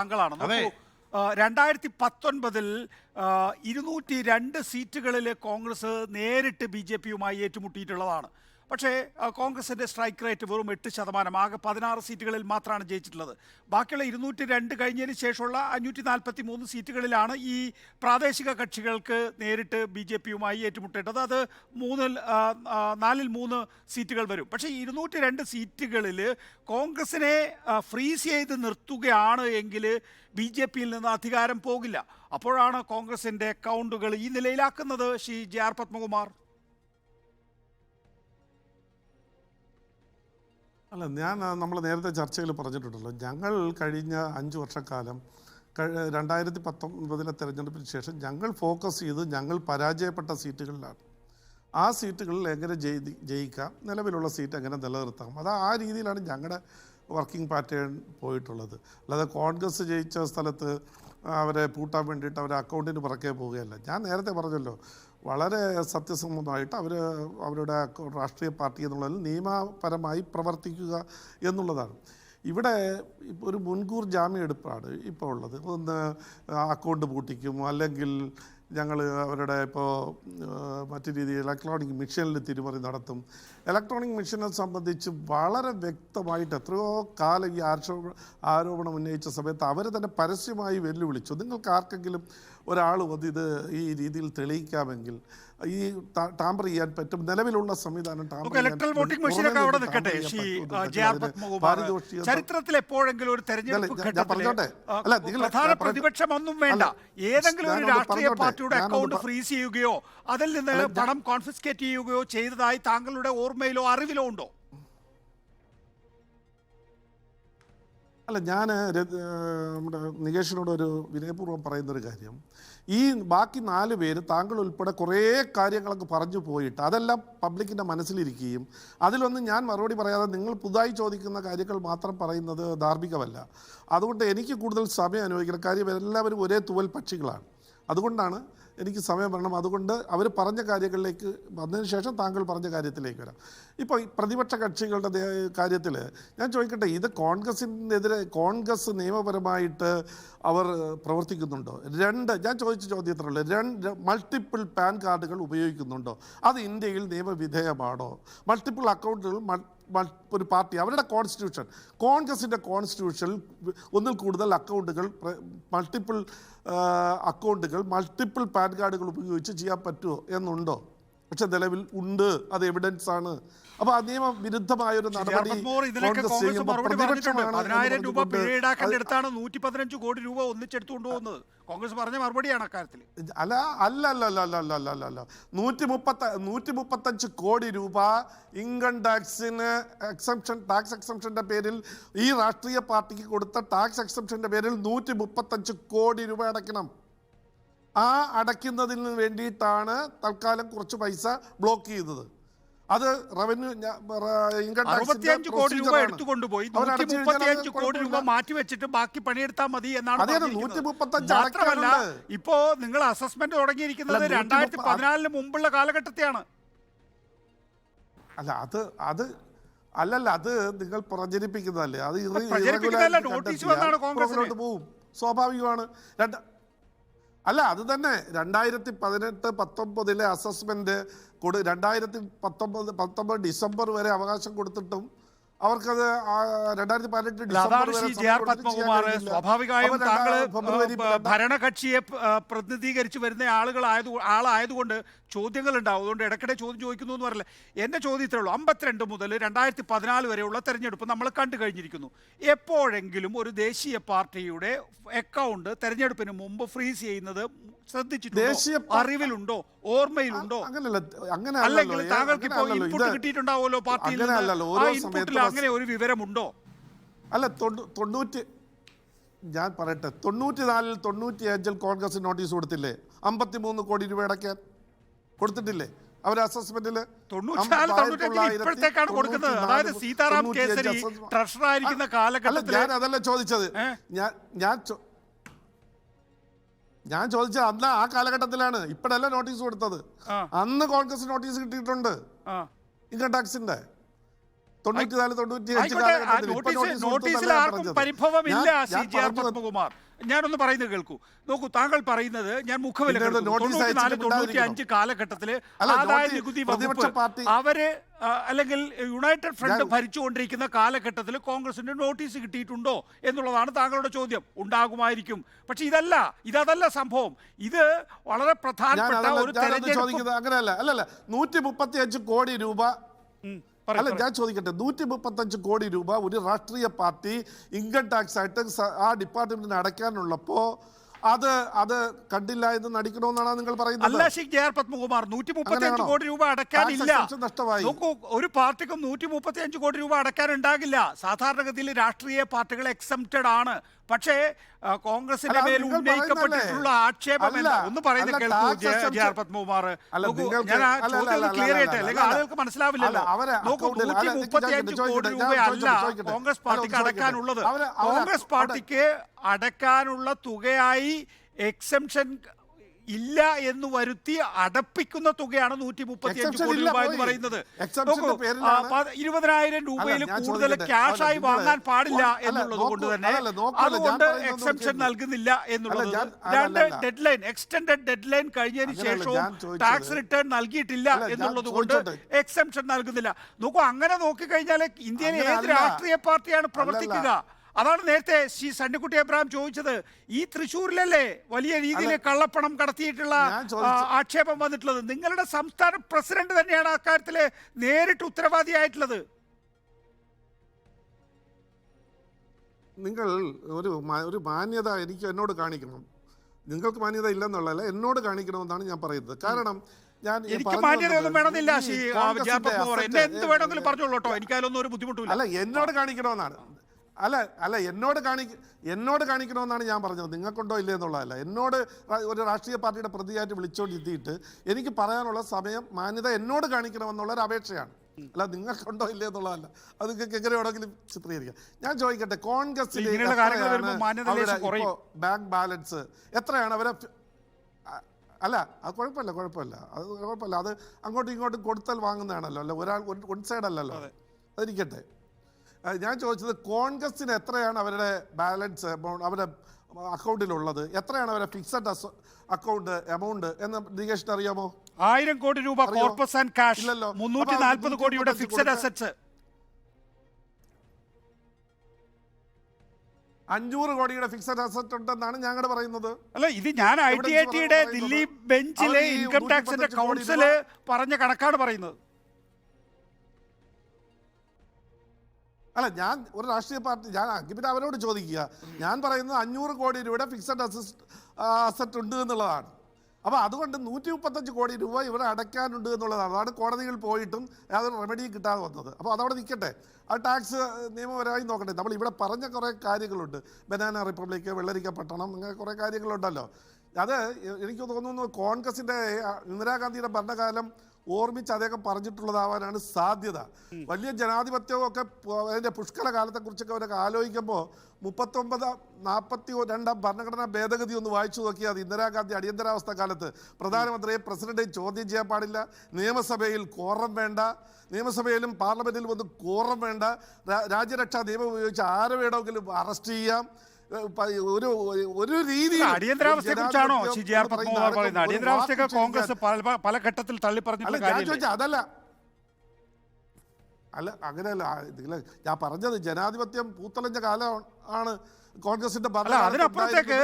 താങ്കളാണ് നോക്കൂ രണ്ടായിരത്തി പത്തൊൻപതിൽ ഇരുന്നൂറ്റി രണ്ട് സീറ്റുകളിൽ കോൺഗ്രസ് നേരിട്ട് ബി ജെ പിയുമായി ഏറ്റുമുട്ടിയിട്ടുള്ളതാണ്. പക്ഷേ കോൺഗ്രസിന്റെ സ്ട്രൈക്ക് റേറ്റ് വെറും എട്ട് ശതമാനം. ആകെ പതിനാറ് സീറ്റുകളിൽ മാത്രമാണ് ജയിച്ചിട്ടുള്ളത്. ബാക്കിയുള്ള ഇരുന്നൂറ്റി രണ്ട് കഴിഞ്ഞതിന് ശേഷമുള്ള അഞ്ഞൂറ്റി നാൽപ്പത്തി മൂന്ന് സീറ്റുകളിലാണ് ഈ പ്രാദേശിക കക്ഷികൾക്ക് നേരിട്ട് ബി ജെ പിയുമായി ഏറ്റുമുട്ടേണ്ടത്. അത് മൂന്നിൽ നാലിൽ മൂന്ന് സീറ്റുകൾ വരും. പക്ഷേ ഇരുന്നൂറ്റി രണ്ട് സീറ്റുകളിൽ കോൺഗ്രസിനെ ഫ്രീസ് ചെയ്ത് നിർത്തുകയാണ് എങ്കിൽ ബി ജെ പിയിൽ നിന്ന് അധികാരം പോകില്ല. അപ്പോഴാണ് കോൺഗ്രസിന്റെ കൗണ്ടുകൾ ഈ നിലയിലാക്കുന്നത് ശ്രീ ജെ ആർ പത്മകുമാർ. അല്ല ഞാൻ നമ്മൾ നേരത്തെ ചർച്ചയിൽ പറഞ്ഞിട്ടുണ്ടല്ലോ. ഞങ്ങൾ കഴിഞ്ഞ അഞ്ച് വർഷക്കാലം രണ്ടായിരത്തി പത്തൊമ്പതിലെ തെരഞ്ഞെടുപ്പിന് ശേഷം ഞങ്ങൾ ഫോക്കസ് ചെയ്ത് ഞങ്ങൾ പരാജയപ്പെട്ട സീറ്റുകളിലാണ്. ആ സീറ്റുകളിൽ എങ്ങനെ ജയി ജയിക്കാം നിലവിലുള്ള സീറ്റ് എങ്ങനെ നിലനിർത്താം അത് ആ രീതിയിലാണ് ഞങ്ങളുടെ വർക്കിംഗ് പാറ്റേൺ പോയിട്ടുള്ളത്. അല്ലാതെ കോൺഗ്രസ് ജയിച്ച സ്ഥലത്ത് അവരെ പൂട്ടാൻ വേണ്ടിയിട്ട് അവരെ അക്കൗണ്ടിന് പുറകെ പോവുകയല്ല. ഞാൻ നേരത്തെ പറഞ്ഞല്ലോ വളരെ സത്യസന്ധമായിട്ട് അവർ അവരുടെ രാഷ്ട്രീയ പാർട്ടി എന്നുള്ളതിൽ നിയമപരമായി പ്രവർത്തിക്കുക എന്നുള്ളതാണ്. ഇവിടെ ഒരു മുൻകൂർ ജാമ്യം എടുപ്പാണ് ഇപ്പോൾ ഉള്ളത്. ഒന്ന് അക്കൗണ്ട് പൂട്ടിക്കും അല്ലെങ്കിൽ ഞങ്ങൾ അവരുടെ ഇപ്പോൾ മറ്റു രീതിയിൽ ഇലക്ട്രോണിക് മിഷനിൽ തിരിമറി നടത്തും. ഇലക്ട്രോണിക് മിഷനെ സംബന്ധിച്ച് വളരെ വ്യക്തമായിട്ട് എത്രയോ കാലം ഈ ആരോപ ആരോപണം ഉന്നയിച്ച സമയത്ത് അവർ തന്നെ പരസ്യമായി വെല്ലുവിളിച്ചു. നിങ്ങൾക്ക് ആർക്കെങ്കിലും ഒരാൾ വന്ന് ഇത് ഈ രീതിയിൽ തെളിയിക്കാമെങ്കിൽ ഈ ടാമ്പർ ചെയ്യാൻ പറ്റും. നിലവിലുള്ള സംവിധാനം ഇലക്ട്രൽ വോട്ടിംഗ് മെഷീനൊക്കെ അവിടെ നിൽക്കട്ടെ ചരിത്രത്തിൽ എപ്പോഴെങ്കിലും ഒരു തെരഞ്ഞെടുപ്പ് അല്ല പ്രധാന പ്രതിപക്ഷം ഒന്നും വേണ്ട. ഏതെങ്കിലും ഒരു രാഷ്ട്രീയ പാർട്ടിയുടെ അക്കൗണ്ട് ഫ്രീസ് ചെയ്യുകയോ അതിൽ നിന്ന് പണം കോൺഫിസ്കേറ്റ് ചെയ്യുകയോ ചെയ്തതായി താങ്കളുടെ ഓർമ്മയിലോ അറിവിലോ ഉണ്ടോ? അല്ല ഞാൻ നമ്മുടെ നികേഷിനോട് ഒരു വിനയപൂർവം പറയുന്നൊരു കാര്യം. ഈ ബാക്കി നാല് പേര് താങ്കൾ ഉൾപ്പെടെ കുറേ കാര്യങ്ങളൊക്കെ പറഞ്ഞു പോയിട്ട് അതെല്ലാം പബ്ലിക്കിന്റെ മനസ്സിലിരിക്കുകയും അതിലൊന്നും ഞാൻ മറുപടി പറയാതെ നിങ്ങൾ പുതുതായി ചോദിക്കുന്ന കാര്യങ്ങൾ മാത്രം പറയുന്നത് ധാർമ്മികമല്ല. അതുകൊണ്ട് എനിക്ക് കൂടുതൽ സമയം അനുഭവിക്കണം കാര്യം എല്ലാവരും ഒരേ തൂവൽ പക്ഷികളാണ്. അതുകൊണ്ടാണ് എനിക്ക് സമയം വരണം. അതുകൊണ്ട് അവർ പറഞ്ഞ കാര്യങ്ങളിലേക്ക് വന്നതിന് ശേഷം താങ്കൾ പറഞ്ഞ കാര്യത്തിലേക്ക് വരാം. ഇപ്പോൾ പ്രതിപക്ഷ കക്ഷികളുടെ കാര്യത്തിൽ ഞാൻ ചോദിക്കട്ടെ ഇത് കോൺഗ്രസിനെതിരെ കോൺഗ്രസ് നിയമപരമായിട്ട് അവർ പ്രവർത്തിക്കുന്നുണ്ടോ? രണ്ട് ഞാൻ ചോദിച്ച ചോദ്യത്തിനുള്ളത് രണ്ട് മൾട്ടിപ്പിൾ പാൻ കാർഡുകൾ ഉപയോഗിക്കുന്നുണ്ടോ? അത് ഇന്ത്യയിൽ നിയമവിധേയമാണോ? മൾട്ടിപ്പിൾ അക്കൗണ്ടുകൾ ഒരു പാർട്ടി അവരുടെ കോൺസ്റ്റിറ്റ്യൂഷൻ കോൺഗ്രസിന്റെ കോൺസ്റ്റിറ്റ്യൂഷനിൽ ഒന്നിൽ കൂടുതൽ അക്കൗണ്ടുകൾ മൾട്ടിപ്പിൾ അക്കൗണ്ടുകൾ മൾട്ടിപ്പിൾ പാൻ കാർഡുകൾ ഉപയോഗിച്ച് ചെയ്യാൻ പറ്റുമോ എന്നുണ്ടോ? പക്ഷെ നിലവിൽ ഉണ്ട്. അത് എവിഡൻസ് ആണ്. അപ്പൊ ആ നിയമവിരുദ്ധമായ ഒരു നടപടി പതിനായിരം രൂപ പിഴ ഈടാക്കേണ്ടടുത്താണ് നൂറ്റി പതിനഞ്ച് കോടി രൂപ ഒന്നിച്ചെടുത്തു കൊണ്ടുപോകുന്നത്. കോൺഗ്രസ് പറഞ്ഞ മറുപടിയാണ് അക്കാര്യത്തിൽ. അല്ല അല്ല അല്ല അല്ല അല്ല അല്ല അല്ല അല്ല. അല്ല നൂറ്റി മുപ്പത്ത നൂറ്റി മുപ്പത്തഞ്ച് കോടി രൂപ ഇൻകം ടാക്സിന് എക്സംഷൻ ടാക്സ് എക്സംഷന്റെ പേരിൽ ഈ രാഷ്ട്രീയ പാർട്ടിക്ക് കൊടുത്ത ടാക്സ് എക്സംഷന്റെ പേരിൽ നൂറ്റി മുപ്പത്തഞ്ച് കോടി രൂപ അടയ്ക്കണം. ആ അടയ്ക്കുന്നതിന് വേണ്ടിയിട്ടാണ് തൽക്കാലം കുറച്ച് പൈസ ബ്ലോക്ക് ചെയ്യുന്നത് അത് റവന്യൂ ഇൻകം അറുപത്തിയഞ്ച് കോടി രൂപ എടുത്തുകൊണ്ടുപോയി കോടി രൂപ മാറ്റി വെച്ചിട്ട് ബാക്കി പണിയെടുത്താൽ മതി എന്നാണ് അതെ, അതെ, 135 മാത്രമല്ല ഇപ്പോ നിങ്ങൾ അസസ്മെന്റ് തുടങ്ങിയിരിക്കുന്നത് അല്ല, 130 രണ്ടായിരത്തി പതിനാലിന് മുമ്പുള്ള കാലഘട്ടത്തെയാണ്. അല്ല അത് അത് അല്ലല്ല അത് നിങ്ങൾ പ്രചരിപ്പിക്കുന്നതല്ലേ? അത് നോട്ടീസ് കണ്ടെത്തിയാൽ വന്നതാണ് പോവും. സ്വാഭാവികമാണ്. രണ്ട് അല്ല അത് തന്നെ. രണ്ടായിരത്തി പതിനെട്ട് പത്തൊമ്പതിലെ അസസ്മെന്റ് കൊടു രണ്ടായിരത്തി പത്തൊമ്പത് പത്തൊമ്പത് ഡിസംബർ വരെ അവകാശം കൊടുത്തിട്ടും അവർക്കത് രണ്ടായിരത്തി പതിനെട്ട് ഡിസംബർ ജെ ആർ പത്മകുമാർ സ്വാഭാവികമായും താങ്കൾ ഭരണകക്ഷിയെ പ്രതിനിധീകരിച്ച് വരുന്ന ആളുകളായത് ആളായതുകൊണ്ട് ചോദ്യങ്ങൾ ഉണ്ടാവും അതുകൊണ്ട് ഇടയ്ക്കിടെ ചോദ്യം ചോദിക്കുന്നു എന്ന് പറയില്ല. എന്റെ ചോദ്യത്തിലേ ഉള്ളൂ. അമ്പത്തിരണ്ട് മുതൽ രണ്ടായിരത്തി പതിനാല് വരെയുള്ള തെരഞ്ഞെടുപ്പ് നമ്മൾ കണ്ടു കഴിഞ്ഞിരിക്കുന്നു. എപ്പോഴെങ്കിലും ഒരു ദേശീയ പാർട്ടിയുടെ അക്കൗണ്ട് തെരഞ്ഞെടുപ്പിന് മുമ്പ് ഫ്രീസ് ചെയ്യുന്നത് ശ്രദ്ധിച്ചിട്ടുണ്ടോ? അറിവിലുണ്ടോ? ഓർമ്മയിലുണ്ടോ? അങ്ങനെ അല്ലെങ്കിൽ താങ്കൾക്ക് ഇപ്പോൾ ഇൻപുട്ട് കിട്ടിയിട്ടുണ്ടാവുമല്ലോ പാർട്ടിയിൽ ഇൻപുട്ടിൽ അങ്ങനെ ഒരു വിവരമുണ്ടോ? അല്ല തൊണ്ണൂറ്റി ഞാൻ പറയട്ടെ. തൊണ്ണൂറ്റിനാലിൽ തൊണ്ണൂറ്റി അഞ്ചിൽ കോൺഗ്രസ് നോട്ടീസ് കൊടുത്തില്ലേ? അമ്പത്തി മൂന്ന് കോടി രൂപ അടയ്ക്കാൻ കൊടുത്തിട്ടില്ലേ? അവർ അസസ്മെന്റിൽ സീതാറാം ട്രഷറായിരിക്കുന്ന കാലഘട്ടത്തിൽ ഞാൻ അതല്ല ചോദിച്ചത്. ഞാൻ ഞാൻ ഞാൻ ചോദിച്ച അന്ന് ആ കാലഘട്ടത്തിലാണ്. ഇപ്പോഴല്ല നോട്ടീസ് കൊടുത്തത്. അന്ന് കോൺഗ്രസ് നോട്ടീസ് കിട്ടിയിട്ടുണ്ട്. ഇൻകം ടാക്സിന്റെ തൊണ്ണൂറ്റിനാല് തൊണ്ണൂറ്റി അഞ്ച് കാലഘട്ടത്തിൽ ഞാനൊന്ന് പറയുന്നത് കേൾക്കൂ. നോക്കൂ താങ്കൾ പറയുന്നത് ഞാൻ മുഖവില തൊണ്ണൂറ്റിനാല് തൊണ്ണൂറ്റി അഞ്ച്? കാലഘട്ടത്തിൽ ആദായ നികുതി വകുപ്പ് അവർ അല്ലെങ്കിൽ യുണൈറ്റഡ് ഫ്രണ്ട് ഭരിച്ചുകൊണ്ടിരിക്കുന്ന കാലഘട്ടത്തിൽ കോൺഗ്രസിന് നോട്ടീസ് കിട്ടിയിട്ടുണ്ടോ എന്നുള്ളതാണ് താങ്കളുടെ ചോദ്യം. ഉണ്ടാകുമായിരിക്കും. പക്ഷെ ഇതല്ല ഇതല്ല സംഭവം. ഇത് വളരെ പ്രധാനപ്പെട്ട ഒരു തെരഞ്ഞെടുപ്പ് അങ്ങനെയല്ല. അല്ലല്ല നൂറ്റി മുപ്പത്തി അഞ്ച് കോടി രൂപ അല്ല ഞാൻ ചോദിക്കട്ടെ നൂറ്റി മുപ്പത്തഞ്ച് കോടി രൂപ ഒരു രാഷ്ട്രീയ പാർട്ടി ഇൻകം ടാക്സ് ആയിട്ട് ആ ഡിപ്പാർട്ട്മെന്റിന് അടയ്ക്കാനുള്ളപ്പോ അത് അത് കണ്ടില്ല എന്ന് നടിക്കണമെന്നാണ് നിങ്ങൾ പറയുന്നത്. അല്ല ശ്രീ ജെ ആർ പത്മകുമാർ നൂറ്റി മുപ്പത്തി അഞ്ച് അങ്ങനെയാണോ? കോടി രൂപ അടക്കാനില്ല നഷ്ടമായി. നോക്കൂ ഒരു പാർട്ടിക്കും നൂറ്റി മുപ്പത്തി അഞ്ച് കോടി രൂപ അടക്കാനുണ്ടാകില്ല സാധാരണഗതിയിൽ രാഷ്ട്രീയ പാർട്ടികൾ എക്സംപ്റ്റഡ് ആണ്. പക്ഷേ കോൺഗ്രസിന്റെ മേൽ ഉന്നയിക്കപ്പെട്ടിട്ടുള്ള ആക്ഷേപമല്ല ആക്ഷേപം ഒന്ന് പറയുന്നത് കേൾക്കൂ ജെ- ആർ പത്മകുമാർ. ക്ലിയർ ആയിട്ട് ചെയ്യട്ടെ? അല്ലെങ്കിൽ ആളുകൾക്ക് മനസ്സിലാവില്ലല്ലോ. നോക്കൂ നൂറ്റി അല്ല, മുപ്പത്തി അഞ്ച് കോടി ചോദിക്കട്ടെ. കോൺഗ്രസ് പാർട്ടിക്ക് അടക്കാനുള്ളത് കോൺഗ്രസ് പാർട്ടിക്ക് അടക്കാനുള്ള തുകയായി എക്സംഷൻ ഇല്ല എന്ന് വരുത്തി അടപ്പിക്കുന്ന തുകയാണ് നൂറ്റി മുപ്പത്തി അഞ്ച് കോടി രൂപ എന്ന്. പറയുന്നത്. ഇരുപതിനായിരം രൂപയിൽ കൂടുതൽ ക്യാഷ് ആയി വാങ്ങാൻ പാടില്ല എന്നുള്ളത് കൊണ്ട് തന്നെ അതുകൊണ്ട് എക്സംഷൻ നൽകുന്നില്ല എന്നുള്ളത്. രണ്ട് deadline extended deadline കഴിഞ്ഞതിന് ശേഷവും ടാക്സ് റിട്ടേൺ നൽകിയിട്ടില്ല എന്നുള്ളത് കൊണ്ട് എക്സംഷൻ നൽകുന്നില്ല. നോക്കൂ അങ്ങനെ നോക്കിക്കഴിഞ്ഞാൽ ഇന്ത്യയിലെ ഏത് രാഷ്ട്രീയ പാർട്ടിയാണ് പ്രവർത്തിക്കുക? അതാണ് നേരത്തെ ശ്രീ സണ്ണിക്കുട്ടി അബ്രഹാം ചോദിച്ചത്. ഈ തൃശ്ശൂരിലല്ലേ വലിയ രീതിയിൽ കള്ളപ്പണം കടത്തിയിട്ടുള്ള ആക്ഷേപം വന്നിട്ടുള്ളത്. നിങ്ങളുടെ സംസ്ഥാന പ്രസിഡന്റ് തന്നെയാണ് അക്കാര്യത്തിൽ നേരിട്ട് ഉത്തരവാദിയായിട്ടുള്ളത്. നിങ്ങൾ ഒരു ഒരു മാന്യത എനിക്ക് എന്നോട് കാണിക്കണം. നിങ്ങൾക്ക് മാന്യത ഇല്ലെന്നുള്ളതല്ല എന്നോട് കാണിക്കണമെന്നാണ് ഞാൻ പറയുന്നത്. കാരണം ഞാൻ എനിക്ക് മാന്യതയൊന്നും വേണമെന്നില്ല എന്നെ എന്ത് വേണമെങ്കിലും പറഞ്ഞോളൂ കേട്ടോ. എനിക്കതിലൊന്നും ഒരു ബുദ്ധിമുട്ടില്ല അല്ല എന്നോട് കാണിക്കണമെന്നാണ്. അല്ല അല്ല എന്നോട് കാണിക്ക എന്നോട് കാണിക്കണമെന്നാണ് ഞാൻ പറഞ്ഞത്. നിങ്ങൾക്കുണ്ടോ ഇല്ലേ എന്നുള്ളതല്ല. എന്നോട് ഒരു രാഷ്ട്രീയ പാർട്ടിയുടെ പ്രതിയായിട്ട് വിളിച്ചോണ്ടിരുത്തിയിട്ട് എനിക്ക് പറയാനുള്ള സമയം മാന്യത എന്നോട് കാണിക്കണമെന്നുള്ള ഒരു അപേക്ഷയാണ്. അല്ല നിങ്ങൾക്കുണ്ടോ ഇല്ലേ എന്നുള്ളതല്ല. അത് നിങ്ങൾക്ക് എങ്ങനെ വേണമെങ്കിലും ചിത്രീകരിക്കാം. ഞാൻ ചോദിക്കട്ടെ കുറയും. Bank balance? എത്രയാണ് അവരെ അല്ല അത് കുഴപ്പമില്ല കുഴപ്പമില്ല. അത് കുഴപ്പമില്ല. അത് അങ്ങോട്ടും ഇങ്ങോട്ടും കൊടുത്താൽ വാങ്ങുന്നതാണല്ലോ. അല്ല ഒരാൾ വൺ സൈഡ് അല്ലല്ലോ. അതിരിക്കട്ടെ. ഞാൻ ചോദിച്ചത് കോൺഗ്രസിന് എത്രയാണ് അവരുടെ ബാലൻസ് എമൗണ്ട് അവരുടെ അക്കൗണ്ടിലുള്ളത്? എത്രയാണ് അവരുടെ ഫിക്സഡ് അക്കൗണ്ട് എമൗണ്ട് എന്ന് നികേഷിന് അറിയാമോ? ആയിരം കോടി രൂപ കോർപ്പസ് ആൻഡ് കാഷ് ഇല്ലല്ലോ. മുന്നൂറ്റി നാൽപ്പത് കോടിയുടെ ഫിക്സഡ് അസറ്റ്സ് അഞ്ഞൂറ് കോടിയുടെ ഫിക്സഡ് അസറ്റ് ഉണ്ടെന്നാണ് ഞങ്ങളുടെ പറയുന്നത്. അല്ല ഇത് ഞാൻ ഐ ടി ഐ ടിയുടെ ദില്ലി ബെഞ്ചിലെ ഇൻകം ടാക്സിന്റെ 135 കോടി കൗൺസിൽ പറഞ്ഞ കണക്കാണ് പറയുന്നത്. അല്ല ഞാൻ ഒരു രാഷ്ട്രീയ പാർട്ടി ഞാൻ പിന്നെ അവരോട് ചോദിക്കുക. ഞാൻ പറയുന്നത് അഞ്ഞൂറ് കോടി രൂപയുടെ ഫിക്സഡ് അസിസ്റ്റ് അസറ്റ് ഉണ്ട് എന്നുള്ളതാണ്. അപ്പോൾ അതുകൊണ്ട് നൂറ്റി മുപ്പത്തഞ്ച് കോടി രൂപ ഇവർ അടയ്ക്കാനുണ്ട് എന്നുള്ളതാണ്. അതാണ് കോടതിയിൽ പോയിട്ടും യാതൊരു റെമഡി കിട്ടാതെ വന്നത്. അപ്പോൾ അതവിടെ നിൽക്കട്ടെ. ആ ടാക്സ് നിയമപരമായി നോക്കട്ടെ. നമ്മൾ ഇവിടെ പറഞ്ഞ കുറേ കാര്യങ്ങളുണ്ട്. ബനാന റിപ്പബ്ലിക് വെള്ളരിക്ക പട്ടണം അങ്ങനെ കുറേ കാര്യങ്ങളുണ്ടല്ലോ. അത് എനിക്ക് തോന്നുന്നു കോൺഗ്രസിന്റെ ഇന്ദിരാഗാന്ധിയുടെ ഭരണകാലം ഓർമ്മിച്ച് അദ്ദേഹം പറഞ്ഞിട്ടുള്ളതാവാനാണ് സാധ്യത. വലിയ ജനാധിപത്യവും ഒക്കെ അതിന്റെ പുഷ്കല കാലത്തെക്കുറിച്ചൊക്കെ അവരൊക്കെ ആലോചിക്കുമ്പോൾ മുപ്പത്തൊമ്പത് നാൽപ്പത്തി രണ്ടാം ഭരണഘടനാ ഭേദഗതി ഒന്ന് വായിച്ചു നോക്കിയാൽ അത് ഇന്ദിരാഗാന്ധി അടിയന്തരാവസ്ഥ കാലത്ത് പ്രധാനമന്ത്രിയെ പ്രസിഡന്റ് ചോദ്യം ചെയ്യാൻ പാടില്ല. നിയമസഭയിൽ കോറം വേണ്ട. നിയമസഭയിലും പാർലമെന്റിലും ഒന്നും കോറം വേണ്ട. രാജ്യരക്ഷാ നിയമം ഉപയോഗിച്ച് ആരെ വേണമെങ്കിലും അറസ്റ്റ് ചെയ്യാം. ഒരു ഒരു രീതിയിൽ അടിയന്തരാവസ്ഥയെ കുറിച്ചാണോ ജെ ആർ പത്മകുമാർ പറയുന്നത്? അടിയന്തരാവസ്ഥയൊക്കെ കോൺഗ്രസ് പല ഘട്ടത്തിൽ തള്ളി കാര്യമില്ല? അതല്ല. അല്ല അങ്ങനെയല്ല ആ, ഞാൻ പറഞ്ഞത് ജനാധിപത്യം പൂത്തളഞ്ഞ കാലമാണ് ആണ് കോൺഗ്രസിന്റെ അതിനപ്പുറത്തേക്ക്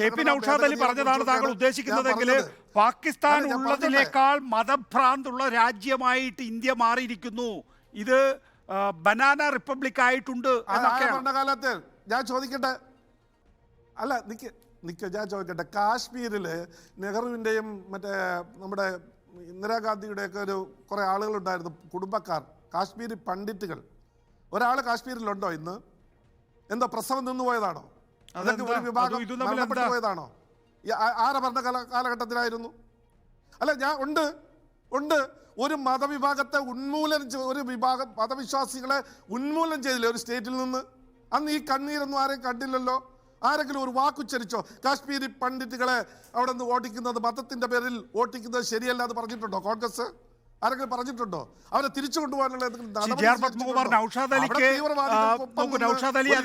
കെ പി നൌഷാദ് അലി പറഞ്ഞതാണ് താങ്കൾ ഉദ്ദേശിക്കുന്നതെങ്കിൽ പാകിസ്ഥാൻ ഉള്ളതിനേക്കാൾ മതഭ്രാന്തുള്ള രാജ്യമായിട്ട് ഇന്ത്യ മാറിയിരിക്കുന്നു. ഇത് ബനാന റിപ്പബ്ലിക് ആയിട്ടുണ്ട് ഭരണകാലത്ത് ഞാൻ ചോദിക്കട്ടെ? അല്ല നിക്ക് നിക്ക് ഞാൻ ചോദിക്കട്ടെ. കാശ്മീരിൽ നെഹ്റുവിന്റെയും മറ്റേ നമ്മുടെ ഇന്ദിരാഗാന്ധിയുടെയൊക്കെ ഒരു കുറേ ആളുകളുണ്ടായിരുന്നു കുടുംബക്കാർ കാശ്മീരി പണ്ഡിറ്റുകൾ. ഒരാൾ കാശ്മീരിലുണ്ടോ ഇന്ന്? എന്തോ പ്രസവം നിന്നു പോയതാണോ? അതൊക്കെ ഒരു വിഭാഗം മരണപ്പെട്ടു പോയതാണോ? ആരെ ഭരണകാല കാലഘട്ടത്തിലായിരുന്നു. അല്ല ഞാൻ ഉണ്ട് ഉണ്ട്. ഒരു മതവിഭാഗത്തെ ഉന്മൂലനം ഒരു വിഭാഗം മതവിശ്വാസികളെ ഉന്മൂലനം ചെയ്തില്ലേ ഒരു സ്റ്റേറ്റിൽ നിന്ന്? അന്ന് ഈ കണ്ണീരൊന്നും ആരെയും കണ്ടില്ലല്ലോ? ആരെങ്കിലും ഒരു വാക്കുച്ചരിച്ചോ കാശ്മീരി പണ്ഡിറ്റുകളെ അവിടെ നിന്ന് ഓടിക്കുന്നത് മതത്തിന്റെ പേരിൽ ഓട്ടിക്കുന്നത് ശരിയല്ല എന്ന് പറഞ്ഞിട്ടുണ്ടോ കോൺഗ്രസ്? ആരെങ്കിലും പറഞ്ഞിട്ടുണ്ടോ? അവരെ തിരിച്ചു കൊണ്ടുപോകാനുള്ള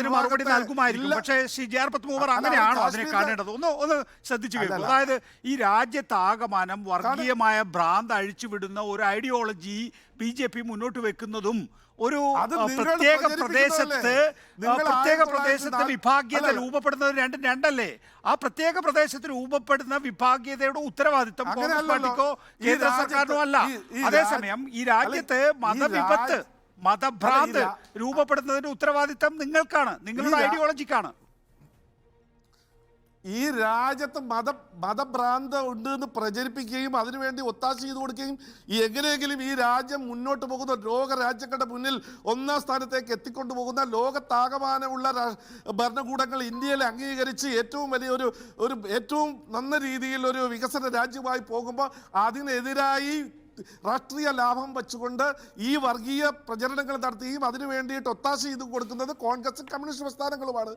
മറുപടി നൽകുമായിരിക്കും പക്ഷേ ശ്രീ ജെ. ആർ. പത്മകുമാർ അങ്ങനെയാണോ അതിനെ കാണേണ്ടത്? ഒന്ന് ഒന്ന് ശ്രദ്ധിച്ചു കേൾക്കൂ. അതായത് ഈ രാജ്യത്താകമാനം വർഗീയമായ ഭ്രാന്ത് അഴിച്ചുവിടുന്ന ഒരു ഐഡിയോളജി ബി ജെ പി മുന്നോട്ട് വെക്കുന്നതും ഒരു പ്രത്യേക? പ്രദേശത്ത് പ്രത്യേക പ്രദേശത്ത് വിഭാഗ്യത. രൂപപ്പെടുന്നത് രണ്ടും രണ്ടല്ലേ? ആ പ്രത്യേക പ്രദേശത്ത് രൂപപ്പെടുന്ന വിഭാഗീയതയുടെ ഉത്തരവാദിത്വം കോൺഗ്രസ് പാർട്ടിക്കോ കേന്ദ്ര സർക്കാരിനോ അല്ല. അതേസമയം ഈ രാജ്യ- രാജ്യത്ത് മതവിപത്ത് മതഭ്രാന്ത് രൂപപ്പെടുന്നതിന്റെ ഉത്തരവാദിത്തം നിങ്ങൾക്കാണ്. നിങ്ങളുടെ ഐഡിയോളജിക്കാണ്. ഈ രാജ്യത്ത് മത മതഭ്രാന്ത ഉണ്ട് എന്ന് പ്രചരിപ്പിക്കുകയും അതിനുവേണ്ടി ഒത്താശ ചെയ്തു കൊടുക്കുകയും എങ്ങനെയെങ്കിലും ഈ രാജ്യം മുന്നോട്ട് പോകുന്ന ലോക രാജ്യങ്ങളുടെ മുന്നിൽ ഒന്നാം സ്ഥാനത്തേക്ക് എത്തിക്കൊണ്ടു പോകുന്ന ലോകത്താകമാനമുള്ള ഭരണകൂടങ്ങൾ ഇന്ത്യയിൽ അംഗീകരിച്ച് ഏറ്റവും വലിയ ഒരു ഒരു ഏറ്റവും നല്ല രീതിയിൽ ഒരു വികസന രാജ്യമായി പോകുമ്പോൾ അതിനെതിരായി രാഷ്ട്രീയ ലാഭം വെച്ചുകൊണ്ട് ഈ വർഗീയ പ്രചരണങ്ങൾ നടത്തുകയും അതിനു വേണ്ടിയിട്ട് ഒത്താശ ചെയ്ത് കൊടുക്കുന്നത് കോൺഗ്രസും കമ്മ്യൂണിസ്റ്റ് പ്രസ്ഥാനങ്ങളുമാണ്.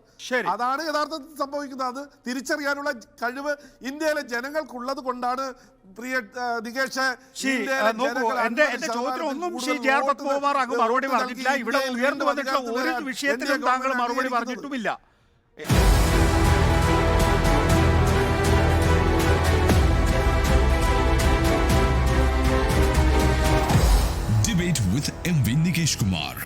അതാണ് യഥാർത്ഥത്തിൽ സംഭവിക്കുന്നത്. അത് തിരിച്ചറിയാനുള്ള കഴിവ് ഇന്ത്യയിലെ ജനങ്ങൾക്കുള്ളത് കൊണ്ടാണ് പ്രിയ നികേഷ് ശ്രീ ഇന്ത്യയിലെ ആ, നോക്കൂ ജനങ്ങൾ എന്റെ 50 എന്റെ ചോദ്യത്തിന് ഒന്നും ശതമാനത്തിൽ ശ്രീ കൂടുതൽ ജെ. ആർ. വോട്ട് പത്മകുമാർ അങ്ങ് മറുപടി പറഞ്ഞിട്ടില്ല. ഇവിടെ ഉയർന്നു വന്നിട്ടുള്ള ഒരു വിഷയത്തിലും താങ്കൾ മറുപടി പറഞ്ഞിട്ടുമില്ല. M V நிகேஷ்குமார்